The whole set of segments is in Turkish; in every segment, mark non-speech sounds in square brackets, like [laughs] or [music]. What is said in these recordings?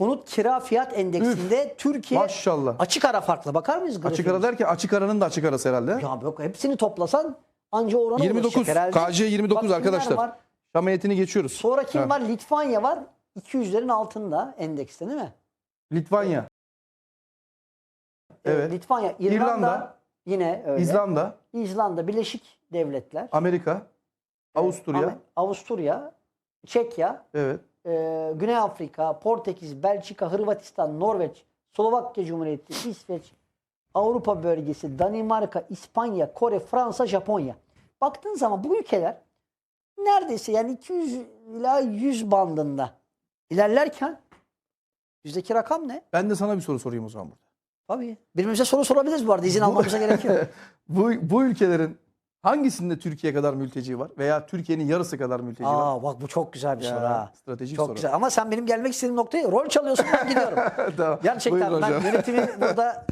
konut kira fiyat endeksinde Türkiye Maşallah. açık ara farkla. Bakar mıyız Açık grafiğe? ara derken açık aranın da açık arası herhalde. Ya yok hepsini toplasan anca orana 29, ulaşacak herhalde. KC 29 Bak arkadaşlar. Şam heyetini geçiyoruz. Sonra kim Ha. var? Litvanya var. 200'lerin altında endekste değil mi? Litvanya, Evet. Litvanya, İrlanda, İrlanda, yine öyle. İzlanda, İzlanda, Birleşik Devletler. Amerika, Avusturya. Avusturya, Çekya, Evet. E, Güney Afrika, Portekiz, Belçika, Hırvatistan, Norveç, Slovakya Cumhuriyeti, İsveç, Avrupa bölgesi, Danimarka, İspanya, Kore, Fransa, Japonya. Baktığın zaman bu ülkeler neredeyse yani 200 ila 100 bandında ilerlerken yüzdeki rakam ne? Ben de sana bir soru sorayım o zaman burada. Tabii. Birbirimize soru sorabiliriz bu arada. İzin almamıza gerek yok. [laughs] Bu, bu ülkelerin hangisinde Türkiye kadar mülteci var? Veya Türkiye'nin yarısı kadar mülteci var? Aa bak bu çok güzel bir Ya, soru ha. stratejik Çok soru. güzel. Ama sen benim gelmek istediğim noktaya rol çalıyorsun ben gidiyorum. [laughs] Tamam. Gerçekten Buyurun ben hocam. yönetimi [laughs] burada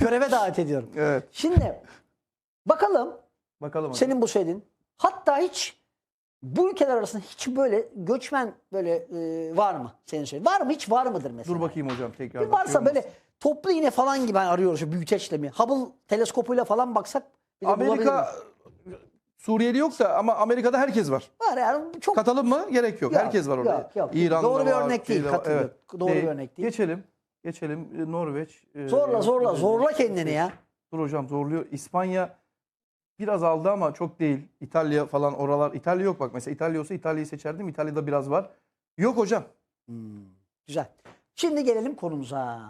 göreve davet ediyorum. Evet. Şimdi bakalım Bakalım hocam. senin bu söylediğin. Hatta hiç bu ülkeler arasında hiç böyle göçmen böyle e, var mı? Senin söylediğin. Var mı? Hiç var mıdır mesela? Dur bakayım hocam tekrar. Bir varsa böyle toplu iğne falan gibi hani arıyoruz şu büyüteçle mi? Hubble teleskopuyla falan baksak Amerika? Suriyeli yok da ama Amerika'da herkes var. var yani çok Katalım mı? Gerek yok. Yok, herkes var orada. yok, yok. İran'da Doğru bir var, örnek değil, var. katılıyorum. Doğru bir örnek değil. Geçelim. Geçelim. Ee, Norveç. e, zorla zorla e, zorla kendini ya. Dur hocam zorluyor. İspanya biraz aldı ama çok değil. İtalya falan oralar. İtalya yok bak mesela. İtalya olsa İtalya'yı seçerdim. İtalya'da biraz var. Yok hocam. Güzel. Şimdi gelelim konumuza.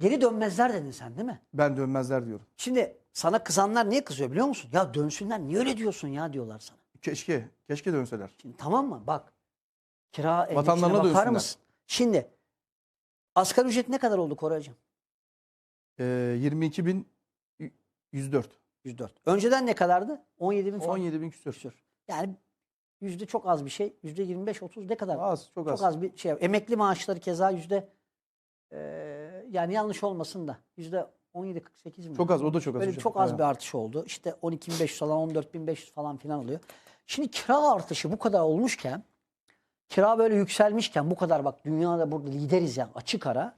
Geri dönmezler dedin sen değil mi? Ben dönmezler diyorum. Şimdi sana kızanlar niye kızıyor biliyor musun? Ya dönsünler niye öyle diyorsun ya diyorlar sana. Keşke. Keşke dönseler. Şimdi tamam mı? Bak. Kira Vatanlarına bakar dönsünler. mısın? Şimdi asgari ücret ne kadar oldu Koraycığım? Ee, 22.104. 104. Önceden ne kadardı? 17 bin falan. 17 bin küsür. küsur. Yani yüzde çok az bir şey. Yüzde 25-30 ne kadar? Az. Çok az. Çok az bir şey. Emekli maaşları keza yüzde e, yani yanlış olmasın da yüzde 17-48 mi? Çok az. O da çok az. Böyle hocam. çok az Evet. bir artış oldu. İşte 12.500 falan 14.500 falan filan oluyor. Şimdi kira artışı bu kadar olmuşken kira böyle yükselmişken bu kadar bak dünyada burada lideriz yani açık ara.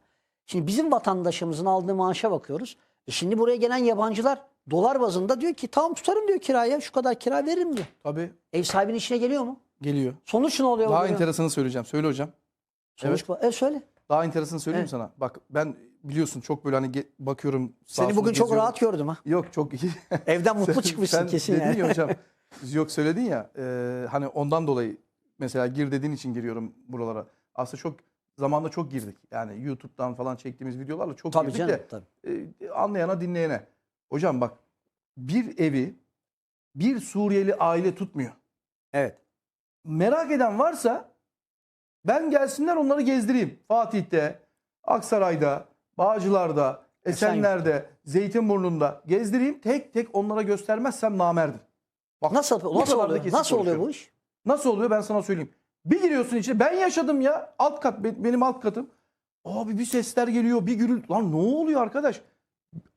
Şimdi bizim vatandaşımızın aldığı maaşa bakıyoruz. E şimdi buraya gelen yabancılar dolar bazında diyor ki tamam tutarım diyor kiraya şu kadar kira veririm diyor. Tabii. Ev sahibinin işine geliyor mu? Geliyor. Sonuç ne oluyor? Daha oluyor? enteresanı söyleyeceğim. Söyle hocam. Sonuç bu. E söyle. Daha enteresanı söyleyeyim Evet. sana. Bak ben biliyorsun çok böyle hani bakıyorum. Seni bugün çok geziyorum. rahat gördüm ha. Yok çok iyi. [laughs] Evden mutlu çıkmışsın sen kesin dedin yani. ya hocam. [laughs] Yok söyledin ya. e, hani ondan dolayı mesela gir dediğin için giriyorum buralara. Aslında çok zamanda çok girdik. Yani YouTube'dan falan çektiğimiz videolarla çok Tabii girdik canım. de Tabii. e, anlayana dinleyene. Hocam bak bir evi bir Suriyeli aile tutmuyor. Evet. Merak eden varsa ben gelsinler onları gezdireyim. Fatih'te, Aksaray'da, Bağcılar'da, Esenler'de, Zeytinburnu'nda gezdireyim. Tek tek onlara göstermezsem namerdim. Bak, Nasıl, bu nasıl kadar da oluyor? kesin Nasıl oluyor konuşuyorum. bu iş? Nasıl oluyor ben sana söyleyeyim. Bir giriyorsun içine. Ben yaşadım ya. Alt kat be- benim alt katım. Abi bir sesler geliyor, bir gürültü. Lan ne oluyor arkadaş?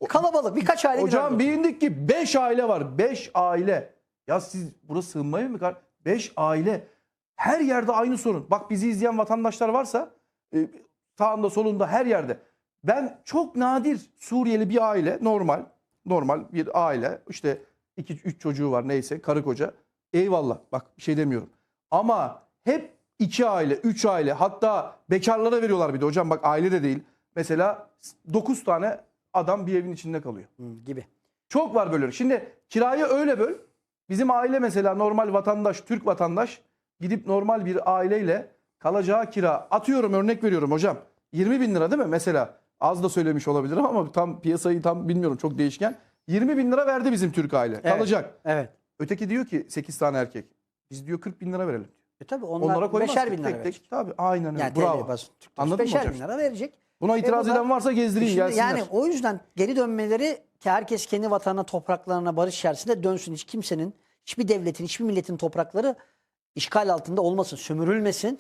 Kalabalık birkaç aile Hocam bir indik ki 5 aile var. 5 aile. Ya siz burası sığınma evi mi? 5 aile. Her yerde aynı sorun. Bak bizi izleyen vatandaşlar varsa e, sağında solunda her yerde. Ben çok nadir Suriyeli bir aile normal normal bir aile işte 2 3 çocuğu var neyse karı koca. Eyvallah bak bir şey demiyorum. Ama hep iki aile, üç aile hatta bekarlara veriyorlar bir de hocam bak aile de değil. Mesela 9 tane adam bir evin içinde kalıyor. Hı, gibi. Çok var böyle. Şimdi kirayı öyle böl. Bizim aile mesela normal vatandaş, Türk vatandaş gidip normal bir aileyle kalacağı kira atıyorum örnek veriyorum hocam. 20 bin lira değil mi mesela? Az da söylemiş olabilirim ama tam piyasayı tam bilmiyorum çok değişken. 20 bin lira verdi bizim Türk aile. Kalacak. Evet. Öteki diyor ki 8 tane erkek. Biz diyor 40 bin lira verelim. E tabii onlar Onlara koymaz. beşer ki, bin lira tek verecek. tek. Tabii aynen öyle. Yani Bravo. Lirası Anladın mı hocam? bin lira verecek. Buna itiraz E bu da- eden varsa gezdireyim Şimdi gelsinler. yani o yüzden geri dönmeleri ki herkes kendi vatanına, topraklarına barış içerisinde dönsün. Hiç kimsenin, hiçbir devletin, hiçbir milletin toprakları işgal altında olmasın, sömürülmesin.